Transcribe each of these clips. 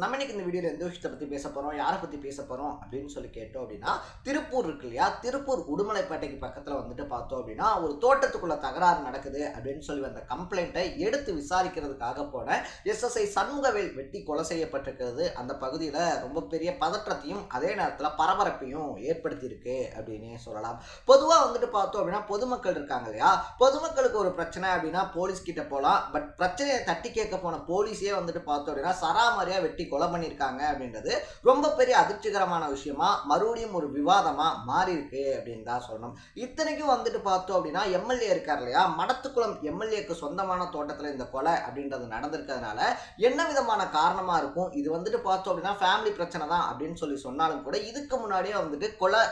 நம்ம இன்னைக்கு இந்த வீடியோவில் எந்த விஷயத்தை பற்றி பேச போகிறோம் யாரை பற்றி பேச போகிறோம் அப்படின்னு சொல்லி கேட்டோம் அப்படின்னா திருப்பூர் இருக்கு இல்லையா? திருப்பூர் உடுமலைப்பேட்டைக்கு பக்கத்தில் வந்துட்டு பார்த்தோம் அப்படின்னா ஒரு தோட்டத்துக்குள்ள தகராறு நடக்குது அப்படின்னு சொல்லி வந்த கம்ப்ளைண்ட்டை எடுத்து விசாரிக்கிறதுக்காக போன எஸ்எஸ்ஐ சண்முகவேல் வெட்டி கொலை செய்யப்பட்டிருக்கிறது. அந்த பகுதியில் ரொம்ப பெரிய பதற்றத்தையும் அதே நேரத்தில் பரபரப்பையும் ஏற்படுத்தியிருக்கு அப்படின்னே சொல்லலாம். பொதுவாக வந்துட்டு பார்த்தோம் அப்படின்னா பொதுமக்கள் இருக்காங்க இல்லையா? பொதுமக்களுக்கு ஒரு பிரச்சனை அப்படின்னா போலீஸ் கிட்ட போகலாம் பட் பிரச்சனையை தட்டி கேட்க போன போலீஸே வந்துட்டு பார்த்தோம் அப்படின்னா சராமரியாக வெட்டி கொலை பண்ணியிருக்காங்க அப்படின்றது ரொம்ப பெரிய அதிர்ச்சிகரமான விஷயமா மறுபடியும் ஒரு விவாதமாக மாறி இருக்கு அப்படின்னு தான் சொல்லணும். இத்தனைக்கும் வந்துட்டு பார்த்தோம் அப்படின்னா எம்எல்ஏ இருக்கார் இல்லையா? மடத்துக்குளம் எம்எல்ஏக்கு சொந்தமான தோட்டத்தில் இந்த கொலை அப்படின்றது நடந்திருக்கிறதுனால என்ன விதமான காரணமாக இருக்கும்? இது வந்துட்டு பார்த்தோம் அப்படின்னா ஃபேமிலி பிரச்சனை தான் அப்படின்னு சொல்லி சொன்னாலும் கூட இதுக்கு முன்னாடியே வந்துட்டு கொலை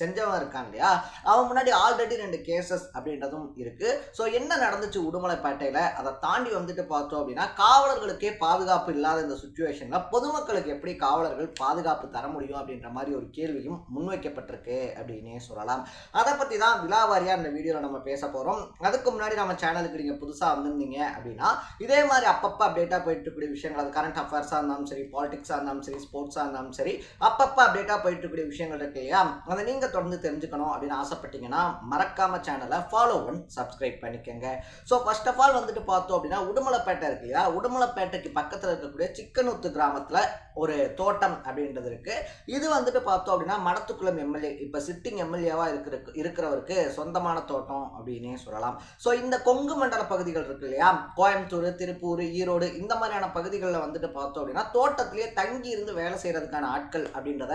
செஞ்சவன் இருக்கான் இல்லையா? அவன் முன்னாடி ஆல்ரெடி ரெண்டு கேசஸ் அப்படின்றதும் இருக்கு. ஸோ என்ன நடந்துச்சு உடுமலைப்பேட்டையில்? அதை தாண்டி வந்துட்டு பார்த்தோம் அப்படின்னா காவலர்களுக்கே பாதுகாப்பு இல்லாத இந்த சுச்சுவேஷனில் பொதுமக்களுக்கு எப்படி காவலர்கள் பாதுகாப்பு தர முடியும் அப்படின்ற மாதிரி ஒரு கேள்வியும் முன்வைக்கப்பட்டிருக்கு அப்படின்னே சொல்லலாம். அதை பற்றி தான் விழாவாரியாக இந்த வீடியோவில் நம்ம பேச போகிறோம் அதுக்கு முன்னாடி நம்ம சேனலுக்கு நீங்கள் புதுசாக வந்திருந்தீங்க அப்படின்னா இதே மாதிரி அப்பப்போ அப்டேட்டாக போயிட்டு இருக்கக்கூடிய விஷயங்கள் அது கரண்ட் அஃபேர்ஸாக இருந்தாலும் சரி பாலிடிக்ஸாக இருந்தாலும் சரி ஸ்போர்ட்ஸாக இருந்தாலும் சரி அப்பப்போ அப்டேட்டாக போயிட்டு இருக்கக்கூடிய விஷயங்கள் இருக்கு இல்லையா? அதை நீங்கள் தொடர்ந்து தெரிஞ்சுக்கணும் அப்படின்னு ஆசைப்பட்டீங்கன்னா மறக்காம சேனலை ஃபாலோ பண்ணி சப்ஸ்கிரைப் பண்ணிக்கோங்க. ஸோ ஃபர்ஸ்ட் ஆஃப் ஆல் வந்துட்டு பார்த்தோம் அப்படின்னா உடுமலைப்பேட்டை இருக்கு இல்லையா? உடுமலைப்பேட்டைக்கு பக்கத்தில் இருக்கக்கூடிய சிக்கனூத்து கிராமத்தில் ஒரு தோட்டம் அப்படின்றது இருக்கு. இது வந்துட்டு பார்த்தோம் அப்படின்னா மடத்துக்குளம் எம்எல்ஏ இப்போ சிட்டிங் எம்எல்ஏவா இருக்கிற இருக்கிறவருக்கு சொந்தமான தோட்டம் அப்படின்னே சொல்லலாம். ஸோ இந்த கொங்கு மண்டல பகுதிகள் இருக்கு இல்லையா? கோயம்புத்தூர் திருப்பூர் ஈரோடு இந்த மாதிரியான பகுதிகளில் வந்துட்டு பார்த்தோம் அப்படின்னா தோட்டத்திலேயே தங்கி இருந்து வேலை செய்யறதுக்கான ஆட்கள் அப்படின்றத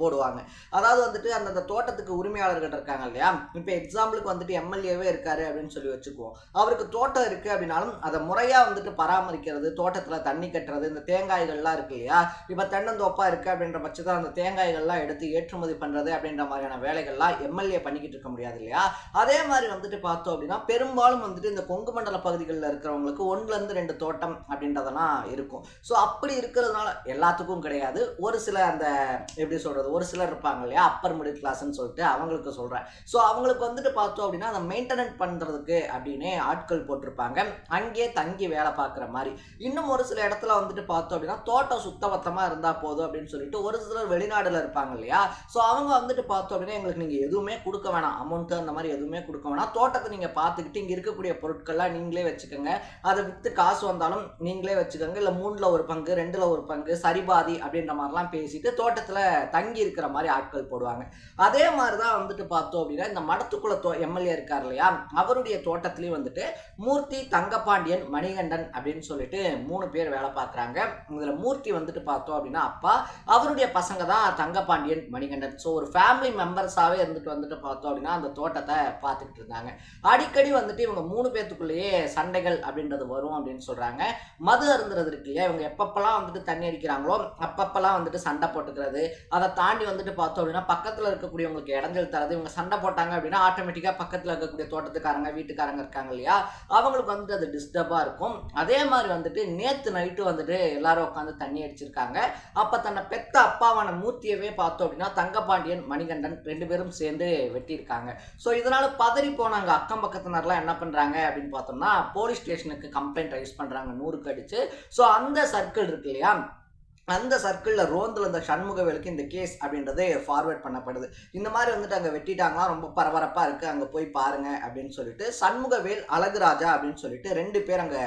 போடுவாங்க. அதாவது வந்துட்டு அந்தந்த தோட்டத்துக்கு உரிமையாளர்கள் இருக்காங்க இல்லையா? இப்போ எக்ஸாம்பிளுக்கு வந்துட்டு எம்எல்ஏவே இருக்காரு அப்படின்னு சொல்லி வச்சுக்குவோம். அவருக்கு தோட்டம் இருக்கு அப்படின்னாலும் அதை முறையாக வந்துட்டு பராமரிக்கிறது தோட்டத்தில் தண்ணி கட்டுறது இந்த தேங்காய்கள்லாம் இருக்கு இல்லையா? இப்போ தென்னந்தோப்பா இருக்கு அப்படின்ற பட்சத்தில் அந்த தேங்காய்கள்லாம் எடுத்து ஏற்றுமதி பண்ணுறது அப்படின்ற மாதிரியான வேலைகள்லாம் எம்எல்ஏ பண்ணிக்கிட்டு இருக்க முடியாது இல்லையா? அதே மாதிரி வந்துட்டு பார்த்தோம் அப்படின்னா பெரும்பாலும் வந்துட்டு இந்த கொங்கு மண்டல பகுதிகளில் இருக்கிறவங்களுக்கு ஒன்றுலேருந்து ரெண்டு தோட்டம் அப்படின்றதெல்லாம் இருக்கும். ஸோ அப்படி இருக்கிறதுனால எல்லாத்துக்கும் கிடையாது. ஒரு சில அந்த எப்படி சொல்கிறது ஒரு சிலர் இருப்பாங்க இல்லையா? அப்பர் மிடில் கிளாஸ்ன்னு சொல்லிட்டு அவங்களுக்கு சொல்கிறேன் ஸோ அவங்களுக்கு வந்துட்டு பார்த்தோம் அப்படின்னா அதை மெயின்டெனன்ஸ் பண்ணுறதுக்கு அப்படின்னே ஆட்கள் போட்டிருப்பாங்க. அங்கேயே தங்கி வேலை பார்க்குற மாதிரி. இன்னும் ஒரு சில இடத்துல வந்துட்டு பார்த்தோம் அப்படின்னா தோட்டம் பக்கமாக இருந்தால் போதும் அப்படின்னு சொல்லிட்டு ஒரு சிலர் வெளிநாடுல இருப்பாங்க இல்லையா? ஸோ அவங்க வந்துட்டு பார்த்தோம் அப்படின்னா எங்களுக்கு நீங்கள் எதுவுமே கொடுக்க வேணாம். அமௌண்ட்டு அந்த மாதிரி எதுவுமே கொடுக்க வேணாம். தோட்டத்தை நீங்கள் பார்த்துக்கிட்டு இங்கே இருக்கக்கூடிய பொருட்கள்லாம் நீங்களே வச்சுக்கோங்க. அதை விற்று காசு வந்தாலும் நீங்களே வச்சுக்கோங்க. இல்லை மூணில் ஒரு பங்கு ரெண்டில் ஒரு பங்கு சரிபாதி அப்படின்ற மாதிரிலாம் பேசிட்டு தோட்டத்தில் தங்கி இருக்கிற மாதிரி ஆட்கள் போடுவாங்க. அதே மாதிரி தான் வந்துட்டு பார்த்தோம் அப்படின்னா இந்த மடத்துக்குள்ள தோ எம்எல்ஏ இருக்கார் இல்லையா? அவருடைய தோட்டத்திலையும் வந்துட்டு மூர்த்தி தங்கப்பாண்டியன் மணிகண்டன் அப்படின்னு சொல்லிட்டு மூணு பேர் வேலை பார்க்குறாங்க. இதில் மூர்த்தி வந்துட்டு பார்த்தோம் பார்த்தோம் அப்படின்னா அப்பா அவருடைய பசங்க தான் தங்கப்பாண்டியன் மணிகண்டன். ஸோ ஒரு ஃபேமிலி மெம்பர்ஸாகவே இருந்துட்டு வந்துட்டு பார்த்தோம் அப்படின்னா அந்த தோட்டத்தை பார்த்துக்கிட்டு இருந்தாங்க. அடிக்கடி வந்துட்டு இவங்க மூணு பேத்துக்குள்ளேயே சண்டைகள் அப்படின்றது வரும் அப்படின்னு சொல்கிறாங்க மது அருந்துறது இருக்கு இல்லையா? இவங்க எப்பப்பெல்லாம் வந்துட்டு தண்ணி அடிக்கிறாங்களோ அப்பப்பெல்லாம் வந்துட்டு சண்டை போட்டுக்கிறது அதை தாண்டி வந்துட்டு பார்த்தோம் அப்படின்னா பக்கத்தில் இருக்கக்கூடியவங்களுக்கு இடைஞ்சல் தரது இவங்க சண்டை போட்டாங்க அப்படின்னா ஆட்டோமேட்டிக்காக பக்கத்தில் இருக்கக்கூடிய தோட்டத்துக்காரங்க வீட்டுக்காரங்க இருக்காங்க இல்லையா? அவங்களுக்கு வந்துட்டு அது டிஸ்டர்பாக இருக்கும். அதே மாதிரி வந்துட்டு நேற்று நைட்டு வந்துட்டு எல்லாரும் உட்காந்து தண்ணி அடிச்சிருக்காங்க. அப்போ தன்னை பெத்த அப்பாவான மூர்த்தியவே பார்த்தோம் அப்படின்னா தங்கபாண்டியன் மணிகண்டன் ரெண்டு பேரும் சேர்ந்து வெட்டியிருக்காங்க. ஸோ இதனால பதறி போனாங்க. அக்கம் பக்கத்தினர்லாம் என்ன பண்ணுறாங்க அப்படின்னு பார்த்தோம்னா போலீஸ் ஸ்டேஷனுக்கு கம்ப்ளைண்ட் ரைஸ் பண்ணுறாங்க நூறுக்கு அடித்து ஸோ அந்த சர்க்கிள் இருக்கு இல்லையா? அந்த சர்க்கிளில் ரோந்தில் இந்த சண்முகவேலுக்கு இந்த கேஸ் அப்படின்றது ஃபார்வேர்ட் பண்ணப்படுது. இந்த மாதிரி வந்துட்டு அங்கே வெட்டிட்டாங்களா? ரொம்ப பரபரப்பாக இருக்குது அங்கே போய் பாருங்க அப்படின்னு சொல்லிட்டு சண்முகவேல் அழகுராஜா அப்படின்னு சொல்லிட்டு ரெண்டு பேர் அங்கே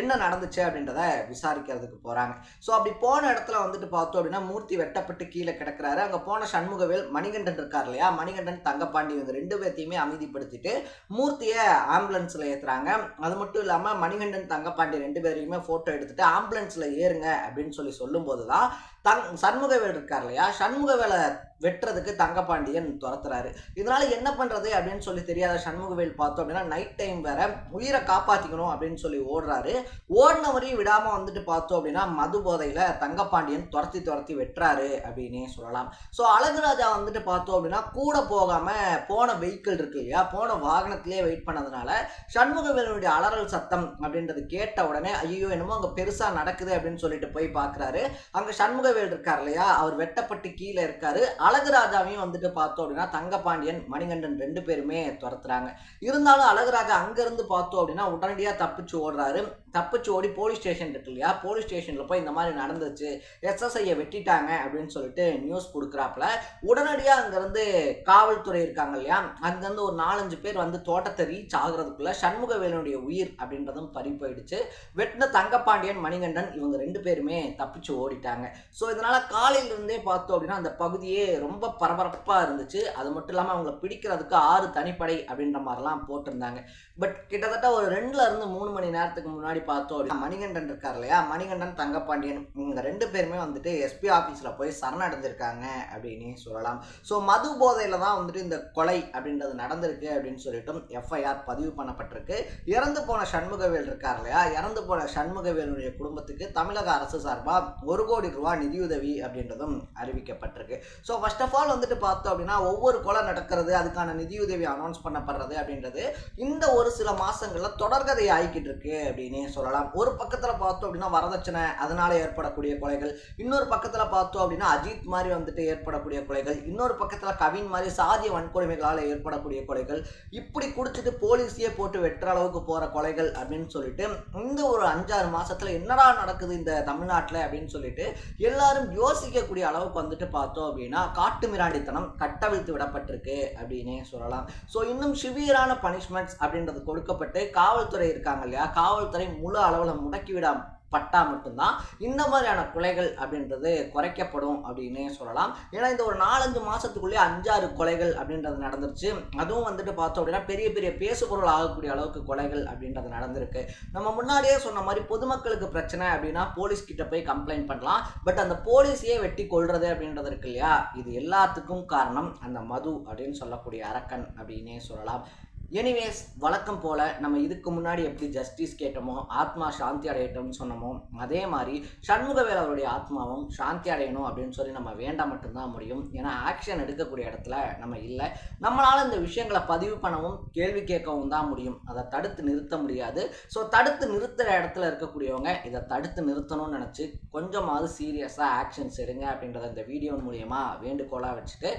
என்ன நடந்துச்சு அப்படின்றத விசாரிக்கிறதுக்கு போகிறாங்க ஸோ அப்படி போன இடத்துல வந்துட்டு பார்த்தோம் அப்படின்னா மூர்த்தி வெட்டப்பட்டு கீழே கிடக்குறாரு. அங்கே போன சண்முகவேல் மணிகண்டன் இருக்கார் இல்லையா? மணிகண்டன் தங்கப்பாண்டி இவங்க ரெண்டு பேர்த்தையுமே அமைதிப்படுத்திட்டு மூர்த்தியை ஆம்புலன்ஸில் ஏற்றுறாங்க அது மட்டும் இல்லாமல் மணிகண்டன் தங்கப்பாண்டி ரெண்டு பேரையுமே ஃபோட்டோ எடுத்துட்டு ஆம்புலன்ஸில் ஏறுங்க அப்படின்னு சொல்லி சொல்லும்போது தான் தங் சண்முகவேல் இருக்கார் இல்லையா? சண்முகவேலை வெட்டுறதுக்கு தங்கப்பாண்டியன் துரத்துறாரு. இதனால என்ன பண்றது அப்படின்னு சொல்லி தெரியாத சண்முகவேல் பார்த்தோம் அப்படின்னா நைட் டைம் வேற உயிரை காப்பாத்திக்கணும் அப்படின்னு சொல்லி ஓடுறாரு. ஓடினவரையும் விடாம வந்துட்டு பார்த்தோம் அப்படின்னா மது போதையில தங்கப்பாண்டியன் துரத்தி துரத்தி வெட்டுறாரு அப்படின்னே சொல்லலாம். ஸோ அழகுராஜா வந்துட்டு பார்த்தோம் அப்படின்னா கூட போகாம போன வெஹிக்கிள் இருக்கு இல்லையா? போன வாகனத்திலே வெயிட் பண்ணதுனால சண்முகவேலனுடைய அலறல் சத்தம் அப்படின்றது கேட்ட உடனே ஐயோ என்னமோ அங்கே பெருசா நடக்குது அப்படின்னு சொல்லிட்டு போய் பார்க்குறாரு. அங்க சண்முகவேல் இருக்கார் இல்லையா? அவர் வெட்டப்பட்டு கீழே இருக்காரு. அழகுராஜாவையும் வந்துட்டு பார்த்தோம் அப்படின்னா தங்கபாண்டியன் மணிகண்டன் ரெண்டு பேருமே துரத்துறாங்க. இருந்தாலும் அழகுராஜா அங்கேருந்து பார்த்தோம் அப்படின்னா உடனடியாக தப்பிச்சு ஓடுறாரு. தப்பிச்சு ஓடி போலீஸ் ஸ்டேஷன் இருக்கு இல்லையா? போலீஸ் ஸ்டேஷனில் போய் இந்த மாதிரி நடந்துச்சு. எஸ்எஸ்ஐயை வெட்டிட்டாங்க அப்படின்னு சொல்லிட்டு நியூஸ் கொடுக்குறாப்புல. உடனடியாக அங்கேருந்து காவல்துறை இருக்காங்க இல்லையா? அங்கேருந்து ஒரு நாலஞ்சு பேர் வந்து தோட்டத்தை ரீச் ஆகுறதுக்குள்ள சண்முகவேலனுடைய உயிர் அப்படின்றதும் பறி போயிடுச்சு. வெட்டின தங்கப்பாண்டியன் மணிகண்டன் இவங்க ரெண்டு பேருமே தப்பிச்சு ஓடி ஓடிட்டாங்க ஸோ இதனால் காலையிலிருந்தே பார்த்தோம் அப்படின்னா அந்த பகுதியே ரொம்ப பரபரப்பாக இருந்துச்சு. அது மட்டும் இல்லாமல் அவங்கள பிடிக்கிறதுக்கு ஆறு தனிப்படை அப்படின்ற மாதிரிலாம் போட்டிருந்தாங்க. பட் கிட்டத்தட்ட ஒரு ரெண்டுல இருந்து மூணு மணி நேரத்துக்கு முன்னாடி பார்த்தோம் அப்படின்னா மணிகண்டன் இருக்கார் இல்லையா? மணிகண்டன் தங்கப்பாண்டியன் இவங்க ரெண்டு பேருமே வந்துட்டு எஸ்பி ஆஃபீஸில் போய் சரணடைஞ்சிருக்காங்க அப்படின்னு சொல்லலாம். ஸோ மது போதையில் தான் வந்துட்டு இந்த கொலை அப்படின்றது நடந்திருக்கு அப்படின்னு சொல்லிட்டும் எஃப்ஐஆர் பதிவு பண்ணப்பட்டிருக்கு. இறந்து போன சண்முகவேல் இருக்கார் இல்லையா? இறந்து போன சண்முகவேலுடைய குடும்பத்துக்கு தமிழக அரசு சார்பாக ஒரு கோடி ரூபா நிதியுதவி அப்படின்றதும் அறிவிக்கப்பட்டிருக்கு. ஸோ ஃபர்ஸ்ட் ஆஃப் ஆல் வந்துட்டு பார்த்தோம் அப்படின்னா ஒவ்வொரு கொலை நடக்கிறது அதுக்கான நிதியுதவி அனௌன்ஸ் பண்ணப்படுறது அப்படின்றது இந்த ஒரு சில மாதங்களில் தொடர்கதை ஆகிக்கிட்டு இருக்கு அப்படின்னு சொல்லலாம். ஒரு பக்கத்தில் பார்த்தோம் அப்படின்னா வரதட்சணை அதனால் ஏற்படக்கூடிய கொலைகள். இன்னொரு பக்கத்தில் பார்த்தோம் அப்படின்னா அஜித் மாதிரி வந்துட்டு ஏற்படக்கூடிய கொலைகள். இன்னொரு பக்கத்தில் கவின் மாதிரி சாதிய வன்கொடுமைகளால் ஏற்படக்கூடிய கொலைகள். இப்படி குடிச்சிட்டு போலீஸையே போட்டு வெட்டுற அளவுக்கு போகிற கொலைகள் அப்படின்னு சொல்லிட்டு இந்த ஒரு அஞ்சாறு மாதத்தில் என்னடா நடக்குது இந்த தமிழ்நாட்டில் அப்படின்னு சொல்லிட்டு எல்லாரும் யோசிக்கக்கூடிய அளவுக்கு வந்துட்டு பார்த்தோம் அப்படின்னா காட்டு மிராண்டித்தனம் கட்டவிழ்த்து விடப்பட்டிருக்கு அப்படின்னே சொல்லலாம். ஸோ இன்னும் சிவியரான பனிஷ்மெண்ட்ஸ் அப்படின்றது கொடுக்கப்பட்டு காவல்துறை இருக்காங்க இல்லையா? காவல்துறை முழு அளவில் முடக்கிவிட பட்டா மட்டும்தான். இந்த மாதிரியான கொலைகள் அப்படின்றது குறைக்கப்படும் அப்படின்னு சொல்லலாம். ஏன்னா இந்த ஒரு நாலஞ்சு மாதத்துக்குள்ளேயே அஞ்சாறு கொலைகள் அப்படின்றது நடந்துருச்சு. அதுவும் வந்துட்டு பார்த்தோம் அப்படின்னா பெரிய பெரிய பேசுபொருள் ஆகக்கூடிய அளவுக்கு கொலைகள் அப்படின்றது நடந்திருக்கு. நம்ம முன்னாடியே சொன்ன மாதிரி பொதுமக்களுக்கு பிரச்சனை அப்படின்னா போலீஸ் கிட்ட போய் கம்ப்ளைண்ட் பண்ணலாம். பட் அந்த போலீஸையே வெட்டி கொள்றது அப்படின்றது இருக்கு இல்லையா? இது எல்லாத்துக்கும் காரணம் அந்த மது அப்படின்னு சொல்லக்கூடிய அரக்கன் அப்படின்னே சொல்லலாம். எனிவேஸ் வழக்கம் போல் நம்ம இதுக்கு முன்னாடி எப்படி ஜஸ்டிஸ் கேட்டோமோ ஆத்மா சாந்தி அடையட்டும்னு சொன்னோமோ அதே மாதிரி சண்முகவேல் அவருடைய ஆத்மாவும் சாந்தி அடையணும் அப்படின்னு சொல்லி நம்ம வேண்டாம் மட்டும்தான் முடியும். ஏன்னா ஆக்ஷன் எடுக்கக்கூடிய இடத்துல நம்ம இல்லை. நம்மளால் இந்த விஷயங்களை பதிவு பண்ணவும் கேள்வி கேட்கவும் தான் முடியும். அதை தடுத்து நிறுத்த முடியாது. ஸோ தடுத்து நிறுத்துகிற இடத்துல இருக்கக்கூடியவங்க இதை தடுத்து நிறுத்தணும்னு நினச்சி கொஞ்சமாவது சீரியஸாக ஆக்ஷன்ஸ் எடுங்க அப்படின்றத இந்த வீடியோ மூலியமாக வேண்டுகோளாக வச்சுட்டு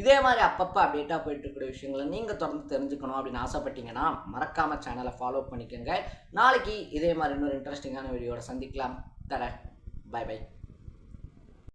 இதே மாதிரி அப்பப்போ அப்டேட்டாக போயிட்டு இருக்கிற விஷயங்களை நீங்கள் தொடர்ந்து தெரிஞ்சுக்கணும் அப்படின்னு ஆசைப்பட்டீங்கன்னா மறக்காமல் சேனலை ஃபாலோ பண்ணிக்கோங்க. நாளைக்கு இதே மாதிரி இன்னொரு இன்ட்ரெஸ்டிங்கான வீடியோட சந்திக்கலாம். தர பை பை